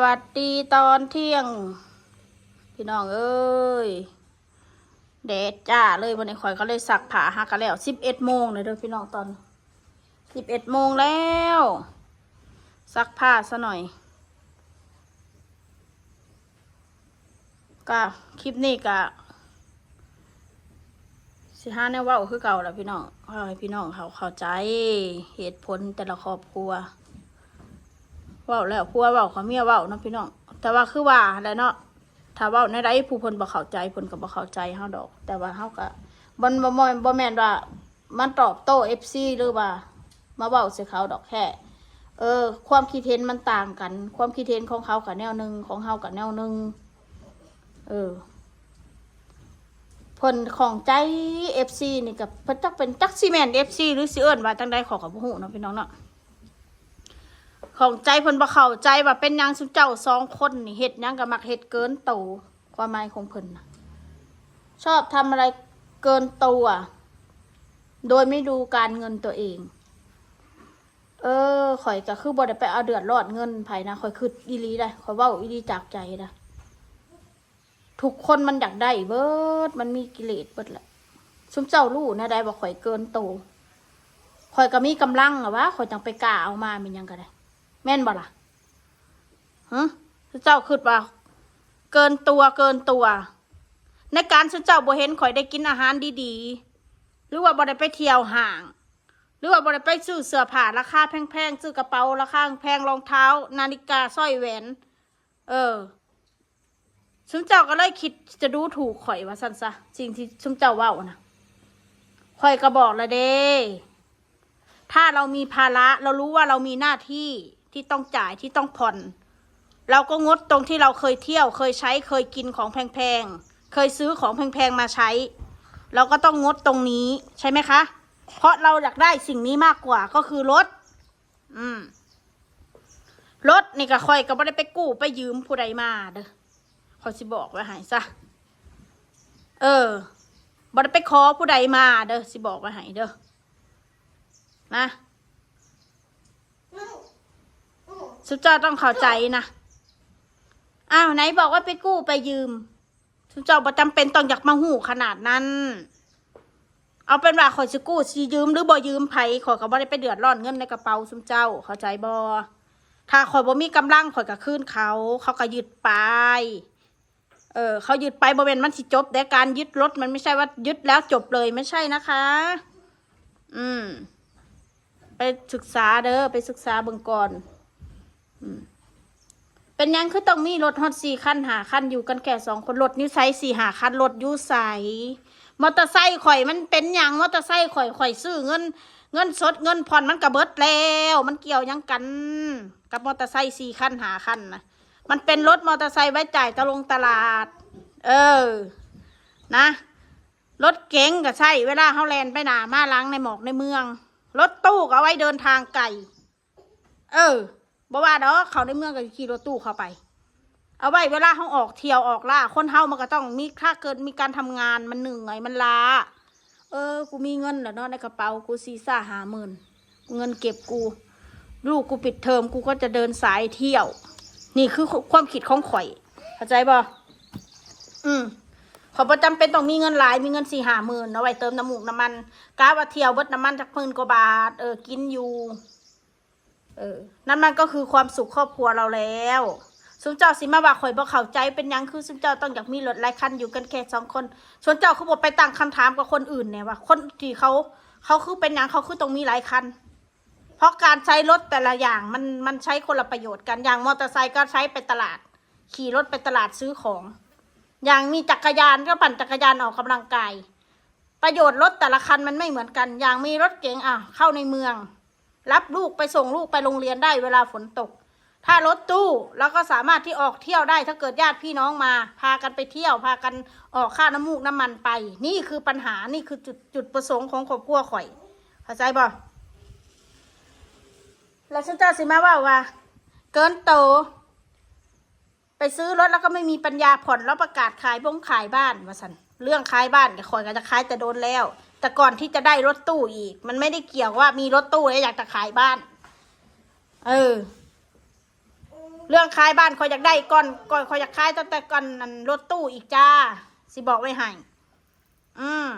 สวัสดีตอนเที่ยง พี่น้องเอ้ยแดดจ้าเลยวันนี้ข่อยก็เลยสักผ้าหักกันแล้วสิบเอ็ดโมงเลยเด้อพี่น้องตอนสิบเอ็ดโมงแล้วซักผ้าซะหน่อยก็คลิปนี้ก็สิห้าแนวว่าคือเก่าแล้วพี่น้องขอให้พี่น้องเขาเข้าใจเหตุผลแต่ละครอบครัว เว้าแล้วผัวเว้าเขาเมียเว้าเนาะพี่น้องแต่ว่าคือว่าแล้วเนาะถ้าเว้าในใดผู้เพิ่นบ่เข้าใจเพิ่นก็บ่เข้าใจเฮาดอก แต่ว่าเฮาก็บ่บ่บ่บ่แม่นว่ามันตอบโต้ FC หรือว่า มาเว้าใส่เขาดอกแค่เออ ความคิดเห็นมันต่างกัน ความคิดเห็นของเขากับแนวหนึ่งของเฮากับแนวหนึ่งเออเพิ่นของใจ FC นี่ก็เพิ่นจักเป็นจักซีแมน FC หรือสิเอิ้นว่าจังใดขอกับบ่ฮู้เนาะพี่น้องเนาะ ของใจเพิ่นบ่เข้าใจว่าเป็นหยังสุเจ้าสองคนนี่เฮ็ดหยังก็มักเฮ็ดเกินโตวความหมายของเพิ่นนะชอบทำอะไรเกินตัวโดยไม่ดูการเงินตัวเอง เออข่อยก็คือบ่ได้ไปเอาเดือดร้อนเงินไผนะข่อยคืออีลีได้ข่อยเว้าอีลีจากใจนะทุกคนมันอยากได้เบิดมันมีกิเลสเบิดแหละซุมเจ้ารู้นะได้บ่ข่อยเกินโตวข่อยก็มีกำลังอะวะข่อยจังไปกล้าเอามาเป็นยังก็ได้ แม่นบ่ล่ะฮะเจ้าคิดว่าเกินตัวเกินตัว ในการที่เจ้าบ่เห็นข่อยได้กินอาหารดีๆ หรือว่าบ่ได้ไปเที่ยวห่าง หรือว่าบ่ได้ไปซื้อเสื้อผ้าราคาแพงๆซื้อกระเป๋าราคาแพงรองเท้า นาฬิกาสร้อยแหวน เออซุมเจ้าก็เลยคิดจะดูถูกข่อยว่าซั่นซะสิ่งที่ซุมเจ้าเว้านะข่อยก็บอกล้วเด้ ถ้าเรามีภาระเรารู้ว่าเรามีหน้าที่ ที่ต้องจ่ายที่ต้องผ่อน เราก็งดตรงที่เราเคยเที่ยว เคยใช้เคยกินของแพงๆ เคยซื้อของแพงๆมาใช้ เราก็ต้องงดตรงนี้ใช่ไหมคะ เพราะเราอยากได้สิ่งนี้มากกว่าก็คือรถ อืมรถนี่ก็ค่อยก็ไม่ได้ไปกู้ไปยืมผู้ใดมาเด้อเขาสิบอกไว้ให้ซะ เออบ่ได้ไปขอผู้ใดมาเด้อสิบอกไว้ให้เด้อนะ สุดจ้าต้องเข้าใจนะ อ้าวไหนบอกว่าไปกู้ไปยืม สุดจ้าประจำเป็นต้องอยากมาหูขนาดนั้น เอาเป็นว่าขอยสิกู้สิยืมหรือบ่ยืมไผขอยก็บ่ได้ไปเดือดร้อนเงินในกระเป๋าซุมเจ้า เข้าใจบ่ถ้าขอยบ่มีกำลังขอยก็คืนเขา เขาก็ยึดไป เออ เขายึดไปบ่เป็นมันสิจบ แต่การยึดรถมันไม่ใช่ว่ายึดแล้วจบเลยไม่ใช่นะคะ อืม ไปศึกษาเด้อไปศึกษาเบิ่งก่อน เป็นยังคือต้องมีรถฮอตสี่คันหาคันอยู่กันแค่สองคนรถนิสัยสี่หาคันรถยูใสมอเตอร์ไซค์ข่อยมันเป็นยังมอเตอร์ไซค์ข่อยข่อยซื้อเงิน เงินสดเงินผ่อนมันกระเบิดแล้ว มันเกี่ยวยังกัน กับมอเตอร์ไซค์สี่คันหาคันนะมันเป็นรถมอเตอร์ไซค์ไว้จ่ายตะลงตลาด เออ นะรถเก๋งก็ใช่ เวลาเขาแลนไปหนามาล้างในหมอกในเมือง รถตู้ก็เอาไว้เดินทางไกล เออ บ่ว่าดอกเขาในเมืองก็ขี่รถตู้เข้าไป เอาไว้เวลาเขาออกเที่ยวออกล่าคนเฮามันก็ต้องมีค่าเกิดมีการทำงานมันหนื่อยมันลาเออ กูมีเงินแล้วเนาะในกระเป๋ากูซีซ่าหาหมื่นเงินเก็บกู ลูกกูปิดเทอมกูก็จะเดินสายเที่ยว นี่คือความคิดของข่อยเข้าใจบ่อืมขอประจำเป็นต้องมีเงินหลายมีเงินสี่ห้าหมื่นเอาไว้เติมน้ำมูกน้ำมันกาว่าเที่ยวเบิดน้ำมันจากหมื่นกว่าบาทเออกินอยู่ เออ นั่นมันก็คือความสุขครอบครัวเราแล้วสุนเจ้าสิมาว่าข่อยบ่เข้าใจเป็นยังคือสุนเจ้าต้องอยากมีรถหลายคันอยู่กันแค่สองคนส่วนเจ้าเขาบอกไปตั้งคำถามกับคนอื่นเนี่ยว่าคนที่เขาเขาคือเป็นยังเขาคือต้องมีหลายคัน เพราะการใช้รถแต่ละอย่างมันมันใช้คนละประโยชน์กันอย่างมอเตอร์ไซค์ก็ใช้ไปตลาด ขี่รถไปตลาดซื้อของ อย่างมีจักรยานก็ปั่นจักรยานออกกำลังกาย ประโยชน์รถแต่ละคันมันไม่เหมือนกัน อย่างมีรถเก๋งอะเข้าในเมือง รับลูกไปส่งลูกไปโรงเรียนได้เวลาฝนตก ถ้ารถตู้เราก็สามารถที่ออกเที่ยวได้ถ้าเกิดญาติพี่น้องมา พากันไปเที่ยว พากันออกค่าน้ำมูกน้ำมันไป นี่คือปัญหานี่คือจุดจุดประสงค์ของครอบครัวข่อยเข้าใจบ่แล้วฉันเจ้าสิมาว่าว่า เกินโต ไปซื้อรถแล้วก็ไม่มีปัญญาผ่อนแล้วประกาศขายบ้งขายบ้านว่าสันเรื่องขายบ้านก็คอยก็จะขายแต่โดนแล้ว แต่ก่อนที่จะได้รถตู้อีก มันไม่ได้เกี่ยวว่ามีรถตู้แล้วอยากจะขายบ้าน เออ เรื่องขายบ้านคอยอยากได้ก่อนก่อนคอยอยากขายตั้งแต่ก่อนนั่นรถตู้อีกจ้า สิบอกไว้ให้อืม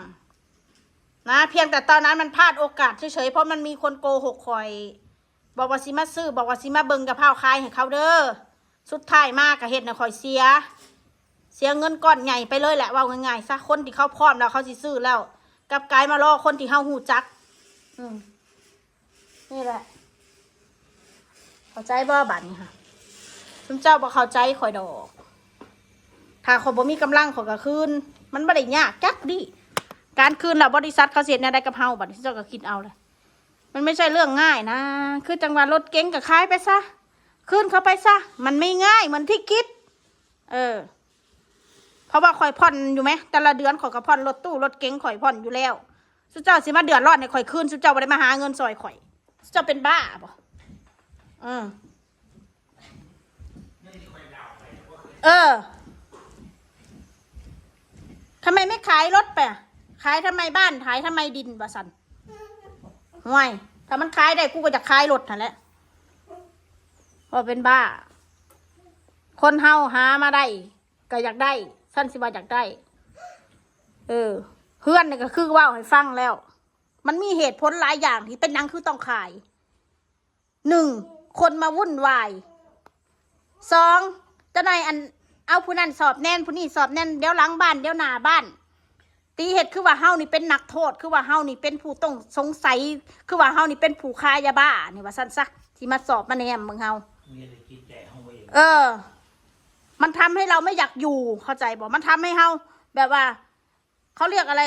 นะเพียงแต่ตอนนั้นมันพลาดโอกาสเฉยๆเพราะมันมีคนโกหกคอย บอกว่าสิมาซื้อบอกว่าสิมาเบิงกับข้าขายให้เขาเด้อสุดท้ายมากกับเห็ดนะคอยเสีย เสียเงินก้อนใหญ่ไปเลยแหละว่าง่ายๆซะคนที่เขาพร้อมแล้วเขาสิซื้อแล้ว กับกลายมารอคนที่เฮาหูจัก อืมนี่แหละ เข้าใจบ่บัดนี้ค่ะซุมเจ้าบ่เข้าใจข่อยดอก ถ้าข่อยบ่มีกำลังข่อยก็คืน มันบ่ได้ยากจักดิ การคืนแล้วบริษัทเขาเสียแนวใดกับเฮาบัดนี้เจ้าก็คิดเอาเลย มันไม่ใช่เรื่องง่ายนะ คือจังหวะรถเก๋งก็ขายไปซะ คืนเขาไปซะ มันไม่ง่ายเหมือนที่คิด เออ เพราะว่าข่อยผ่อนอยู่ไหมแต่ละเดือนข่อยก็ผ่อนรถตู้รถเก๋งข่อยผ่อนอยู่แล้วสุเจ้าสิมาเดือดร้อนในข่อยคืนสุเจ้าบ่ได้มาหาเงินซอยข่อยสุเจ้าเป็นบ้าบ่อืมเออทำไมไม่ขายรถไปขายทำไมบ้านขายทำไมดินบะสันห่วยถ้ามันขายได้กูก็จะขายรถนั่นแหละพราะเป็นบ้า คนเฮาหามาได้ ก็อยากได้ สั้นสิว่าอยากได้ เออ เพื่อนนี่ก็คือเว่าให้ฟังแล้ว มันมีเหตุผลหลายอย่างที่เป็นหยังคือต้องขาย หนึ่ง คนมาวุ่นวาย สองเจ้านายอัน เอาผู้นั้นสอบแน่นผู้นี้สอบแน่นเดี๋ยวหลังบ้านเดี๋ยวหน้าบ้านตีเหตุคือว่าเฮานี่เป็นนักโทษ คือว่าเฮานี่เป็นผู้ต้องสงสัย คือว่าเฮานี่เป็นผู้ค้ายาบ้านี่ว่าสั้นซักที่มาสอบมาแนมมึงเฮามีอะไรกินใจห้องไว้เองเออ มันทำให้เราไม่อยากอยู่เข้าใจบอกมันทำให้เราแบบว่า เขาเรียกอะไร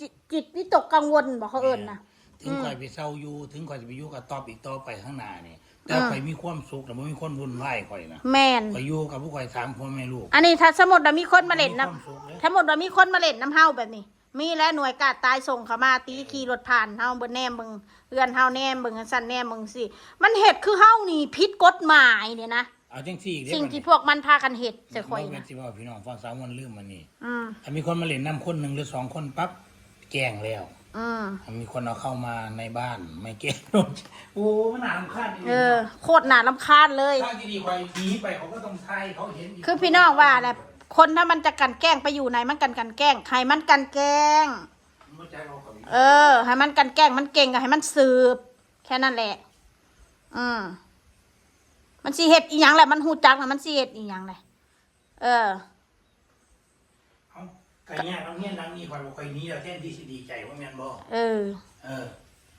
จิตจิตวิตกกังวลบอกเขาเอิญนะถึงคอยไปเศร้าอยู่ ถึงคอยจะไปอยู่กับตอบอีกต่อไปข้างหน้านี่แต่อืมคอยมีความสุขแต่ไม่มีคนวุ่นวายคอยนะแมนคอยอยู่กับผู้คอยสามพ่อแม่ลูกอันนี้ถ้าสมมติเรามีคนมาเล่นมีนะความสุขเลยถ้าสมมติเรามีคนมาเล่นน้ำเฮาแบบนี้ มีแล้วหน่วยกาดตายส่งเขามาตีขี่รถผ่านเฮาเบิ่นแนมเบิ่งเรือนเฮาแนมเบิ่งสั่นแนมเบิ่งสิมันเหตุคือเฮานี่ผิดกฎหมายเนี่ยนะ เอาจังสี่อีกเด้สิ่งบัดที่นี้พวกมันพากันเหตุจะคอยบ่แม่นะนสิว่าพี่น้องฟังสามวันลืมมันนี่อืมถ้ามีคนมาเล่นน้ำคนหนึ่งหรือสองคนปั๊บแกล้งแล้วอืมถ้ามีคนเอาเข้ามาในบ้านไม่แกล้งโอ้มันหนาลำคาญเออ โคตรหนาลำคาญเลย ถ้าดีๆคอยหนีไปเขาก็ต้องทายเขาเห็นกคือพี่น้องว่าแหละคนถ้ามันจะกลันแกล้งไปอยู่ไหนมันกันกันแกล้งใครมันกันแกล้งบ่ใจเราเขาอีกเออ ให้มันกันแกล้งมันเก่งก็ให้มันสืบ แค่นั้นแหละ อืม มันสีเห็ดอีหยังแหละมันหูจักนะมันสีเห็ดอีหยังแหละเออเอาไก่ย่างน้ำเงี้ยน้ำนี่คอยบอกคอยหนี้แล้วแทนที่สิดีใจว่าแม่นบ่เออ เออ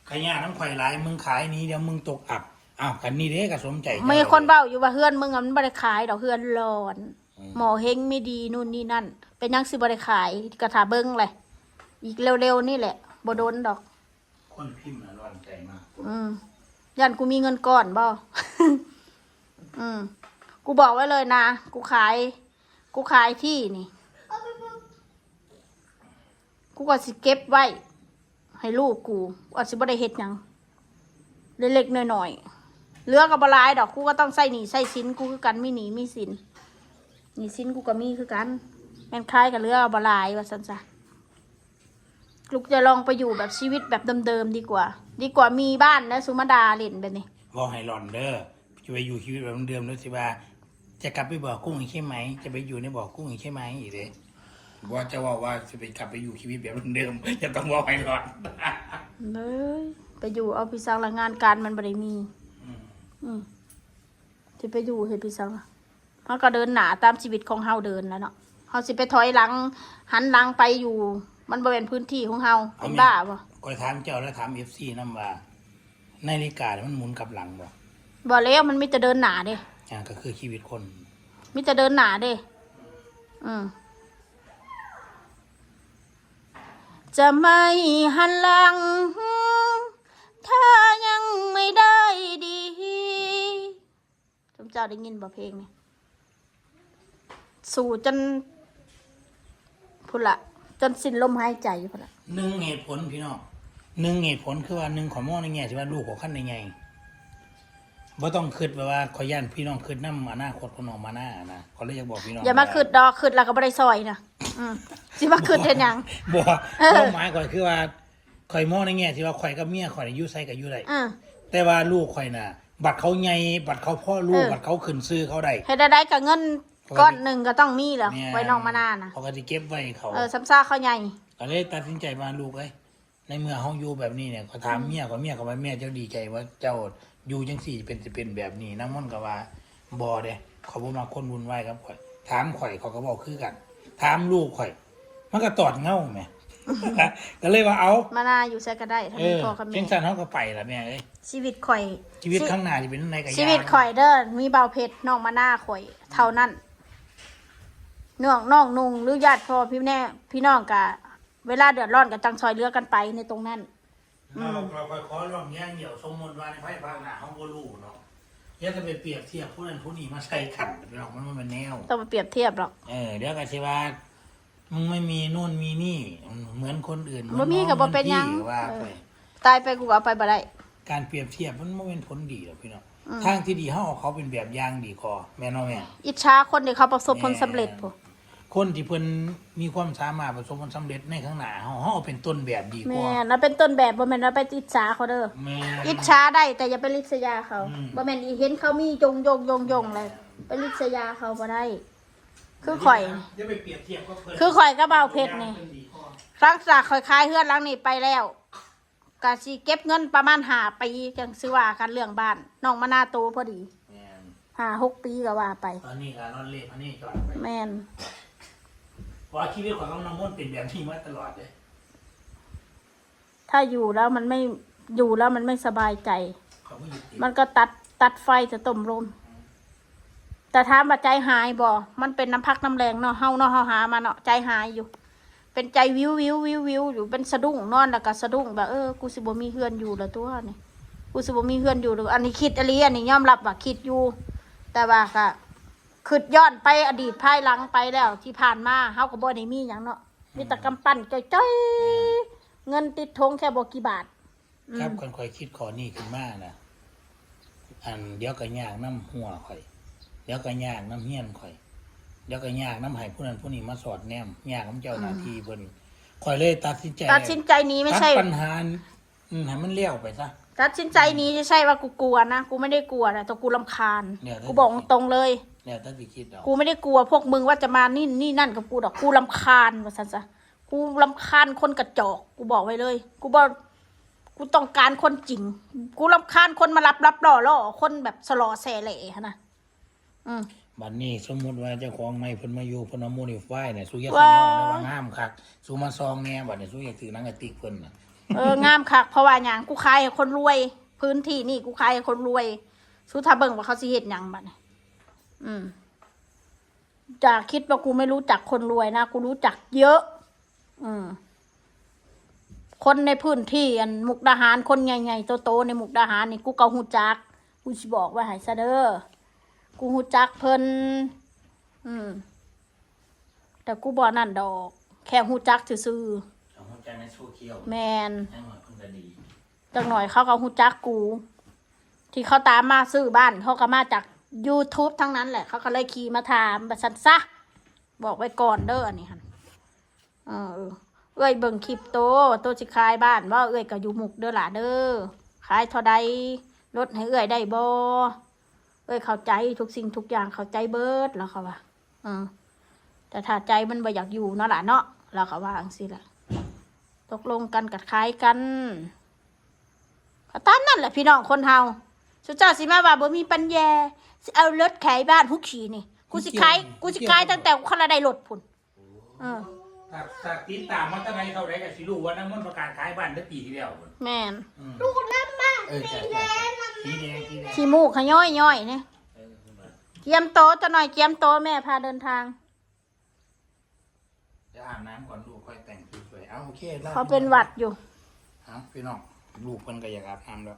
ขยะน้ำข่อยหลายมึงขายนี้เดี๋ยวมึงตกอับอ้าวกันนี่เด้ก็สมใจเจ้ามีคนเบ้าอยู่ว่าเฮือนมึงอะมันบริขายดอกเฮือนร้อน อืมหมอเฮงไม่ดีนู่นนี่นั่น เป็นยังสิบริขายกระถาเบิ้งเลยอีกเร็วๆนี่แหละบ่โดนดอก คนพิมพ์น่ะร้อนใจมาก อืมยันกูมีเงินก่อนบ่ อืม กูบอกไว้เลยนะ กูขาย กูขายที่นี่ กูก็สิเก็บไว้ ให้ลูกกูอาจสิบ่ได้เฮ็ดหยังเล็กๆหน้อยๆเหลือกับบลายดอกกูก็ต้องใส่หนีใส่สินกูคือกันมีหนี้มีสินหนีสินกูก็มีคือกันแม่นคล้ายกับเหลือกับบหลายว่าซันซะลูกจะลองไปอยู่แบบชีวิตแบบเดิมๆดีกว่า ดีกว่ามีบ้านและสุมาดาเล่นแบบนี้ บอกให้หลอนเด้อ จะไปอยู่ชีวิตแบบเดิมๆแล้วสิว่า จะกลับไปบ่อกุ้งอีกใช่ไหม จะไปอยู่ในบ่อกุ้งอีกใช่ไหมอีกเด้ว่าจะว่าว่าจะไปกลับไปอยู่ชีวิตแบบเดิมๆจะต้องบอกให้หลอนเลยไปอยู่เอาพี่สังละงานการมันบ่ได้มีอืมอืมจะไปอยู่เฮ็ดพี่สังเฮาก็เดินหน้าตามชีวิตของเฮาเดินแล้วเนาะเฮาสิไปถอยหลัง หันหลังไปอยู่ มันบ่เป็นพื้นที่ของเฮาเป็นบ้าบ่คอยถามเจ้าแล้วถามเอฟซีนั่นว่านาฬิกาเนี่ยมันหมุนกลับหลังบ่ บ่แล้วมันมีแต่เดินหน้าเด้อ่าก็คือชีวิตคนมีแต่เดินหน้าเด้อืมจะไม่หันหลัง ถ้ายังไม่ได้ดีจำเจ้าได้ยินบ่เพลงนี่สู่จนพุ่นละจนสิ้นลมหายใจพุ่นละหนึ่งเหตุผลพี่น้องหนึ่งเหตุผลคือว่าหนึ่งขอมองในแง่ที่ว่าลูกของขั้นในไง บ่ต้องคิดแบบว่าขอย่านพี่น้องคิดน้ำอนาคตของน้องมาหน้านะเขาเลยอยากบอกพี่น้องอย่ามาคืดดอกคืดแล้วก็บ่ได้ซอยนะอืมสิมาคืดเห็นหยังบ่เออเป้าหมายข่อยคือว่าข่อยมองในแง่ที่ว่าข่อยกับเมียข่อยน่ะอยู่ใส่กับอยู่ได้อืมแต่ว่าลูกข่อยน่ะ บัตรเขาไงบัตรเขาพ่อลูกเออบัตรเขาขึ้นซื้อเขาได้เฮ็ดได้กับเงินก้อนหนึ่งก็ต้องมีแหละแม่ไว้น้องมานานะเขาก็จะเก็บไว้ให้เขาเออซ้ำซ่าเขาใหญ่ก็เลยตัดสินใจมาลูกเอ้ยในเมื่อเฮาอยู่แบบนี้เนี่ยก็ถามเมียก็เมียก็ว่าแม่เจ้าดีใจว่าเจ้า อยู่จังสี่เป็นสิเป็นแบบนี้น้ำมันต์ก็ว่าบ่เด้เขาบ่มาคนวุ่นวายครับข่อย ถามข่อยเขาก็บอกคือกัน ถามลูกข่อย มันก็ตอดเงาแหม่ก็เลยว่าเอามานาอยู่ใส่ก็ได้ถ้าเอมีอพ่อกับเพียแม่งสั้นเฮาก็ไปละแม่เอ้ยชีวิตข่อย ชีวิตข้างหน้าจะเป็นจังไดก็ยากชีวิตข่อยเด้อมีเบาเพชรน้องมานาข่อย เท่านั้นน้องน้องนุงหรือญาติพ่อพี่แน่พี่น้องกะเวลาเดือดร้อนกับจังซอยเรือกันไปในตรงนั้น เราเราค่อยขอลองแย่งเดี่ยวสมมติว่าในไพ่ภาคหน้าเฮาบ่รู้เนาะอย่าจะไปเปรียบเทียบผู้นั้นผู้นี้มาใส่ขันเนาะมันบ่แมันแนว ต้องมาเปรียบเทียบหรอก เออเดี๋ยวก็สิว่ามึงไม่มีนู่นมีนี่ เหมือนคนอื่นบ่มีก็บ่เป็นหยัง หมือพี่ว่าเออไปตายไปกูก็เอาไปบ่ได้ การเปรียบเทียบมันไม่เป็นผลดีหรอกพี่น้องอืมทางที่ดีเฮาเอาเขาเป็นแบบอย่างดีกอแม่น้องแม่ อิจฉาคนที่เขาประสบผลสำเร็จพวก คนที่เพิ่นมีความสามารถประสบผลสำเร็จในข้างหน้าเฮาเฮาเอาเป็นต้นแบบดีกแม่ว่าแล้วเป็นต้นแบบบ่แม่นเราไปอิจฉาเขาเด้อแม่อิจฉาได้แต่อย่าไปริษยาเขาอืม บ่แม่นอีเห็นเขามียงยงยงยงเลยไปริษยาเขาบ่ได้ คือข่อย อย่าไปเปรียบเทียบกับเพิ่นคือข่อยก็เบาเพชรนี่พิ่ดีกว่าครั้งจากข่อยขายเฮือนหลังนี้ไปแล้วกะสิเก็บเงินประมาณห้าปีจังซื้อว่ากันเรื่องบ้านน้องมานาโตพอดีแม่นห้าหกปีก็ว่าไป ตอนนี้ก็นอนเล่นอันนี้จอดไป แม่น เพราะว่าชีวิตของน้องมนต์เป็นแบบนี้มาตลอดเลย ถ้าอยู่แล้วมันไม่อยู่แล้วมันไม่สบายใจ เขาไม่หยุดติดมันก็ตัดตัดไฟจะต้มลม แต่ถามว่าใจหายบ่มันเป็นน้ำพักน้ำแรงเนาะเฮาเนาะเฮาหามาเนาะใจหายอยู่ เป็นใจวิววิววิววิวอยู่เป็นสะดุ้งนอนแล้วก็สะดุ้งแบบเออกูสิบ่มีเฮือนอยู่แล้วตัวนี่กูสิบ่มีเฮือนอยู่หรืออันนี้คิดอหลีอันนี้ยอมรับว่าคิดอยู่ แต่ว่าก็ คิดย้อนไปอดีตภายหลังไปแล้ว ที่ผ่านมาเฮาก็บ่ได้มีหยังเนาะมีแต่กำปั้นจ้อยๆเงินติดทงแค่บ่กี่บาทอืมครับคนคอยคิดขอนี่ขึ้นมานะอันเดี๋ยวก็ยากน้ำหัวข่อย เดี๋ยวก็ยากน้ำเฮี้ยนข่อย เดี๋ยวก็ยากน้ำไห้ผู้นั้นผู้นี้มาสอดแนมยากน้ำเจ้าหน้าที่เพิ่นข่อยเลยตัดสินใจตัดสินใจหนี้ไม่ใช่ ตัดปัญหาอืมให้มันเลี้ยวไปซะ ตัดสินใจหนี้ไม่ใช่ว่ากูกลัวนะ กูไม่ได้กลัวนะแต่กูรำคาญ เนี่ย กูบอกตรงๆเลย เนี่ยถ้าสิคิดเอากูไม่ได้กลัวพวกมึงว่าจะมานี่นี่นั่นกับกูดอกกูรำคาญว่าสันซะกูรำคาญคนกระจอก กูบอกไว้เลย กูบอกกูต้องการคนจริง กูรำคาญคนมารับรับล่อล่อคนแบบสลอแสเหล่นะอืมบัดนี้สมมุติว่าเจ้าของไม่เพิ่นมาอยู่เพิ่นเอาโมนิฟายเนี่ยสู้อยากว้าสิยอมแล้วว่างามคักสู้มาซองแหน่บัดนี้สู้อยากถือหนังกระติกเพิ่นน่ะเอองามคักเพราะว่าอย่างกูขายให้คนรวย พื้นที่นี่กูขายให้คนรวยสู้ถ้าเบิ่งว่าเขาสิเฮ็ดหยังบัดนี้ อืมจะคิดว่ากูไม่รู้จักคนรวยนะ กูรู้จักเยอะ อืม คนในพื้นที่อันมุกดาหารคนใหญ่ๆโตๆในมุกดาหารนี่กูก็หูจัก กูสิบอกว่าให้ซะเด้อ กูหูจักเพิ่น อืม แต่กูบ่นั่นดอก แค่หูจักซื่อเอาหัวใจในโซเชียลๆแมน ให้หน่อยเพิ่นก็ดีจังหน่อยเขาก็หูจักกู ที่เขาตามมาซื้อบ้านเขาก็มาจาก YouTube ทั้งนั้นแหละ เขาก็เลยขี่มาถามบัสันซะ บอกไว้ก่อนเด้ออันนี้ฮันเออเอ้ยเบิ่งคลิปโตโตสิขายบ้านว่าเอ้ยก็อยู่หมุกเด้อหล่ะเด้อขายเท่าใดลดให้เอ้ยได้บ่เอ้ยเข้าใจทุกสิ่งทุกอย่างเข้าใจเบิดแล้วเขาว่าอืมแต่ถ้าใจมันบ่อยากอยู่เนาะล่ะเนาะแล้วเขาว่าจังซี่ล่ะตกลงกันกัดขายกันก็ตามนั่นแหละพี่น้องคนเฮา สุเจ้าสิมาว่าบ่มีปัญญาสิเอารถขายบ้านฮุกขี่นี่ กูสิขายกูสิขายตั้งแต่คนละได้รถพุ่นเออถ้าถ้าติดตามมาตั้งแต่เท่าไรก็สิรู้ว่าน้ำมันต์ประกาศขายบ้านได้ปีที่แล้วพุ่นแม่นอืมลูกน้ำบ้านเออใช่ใช่ใช่สีแดงสีแดงขี้มูกขย้อยย้อยเนี่ยเออขึ้นมาเกียมโตะจะหน่อยเกียมโตะแม่พาเดินทางจะอาบน้ำก่อนลูกค่อยแต่งสวยๆเอาโอเคได้เขาเป็นหวัดอยู่เอาพี่น้องลูกเพิ่นก็อยากอาบน้ำแล้ว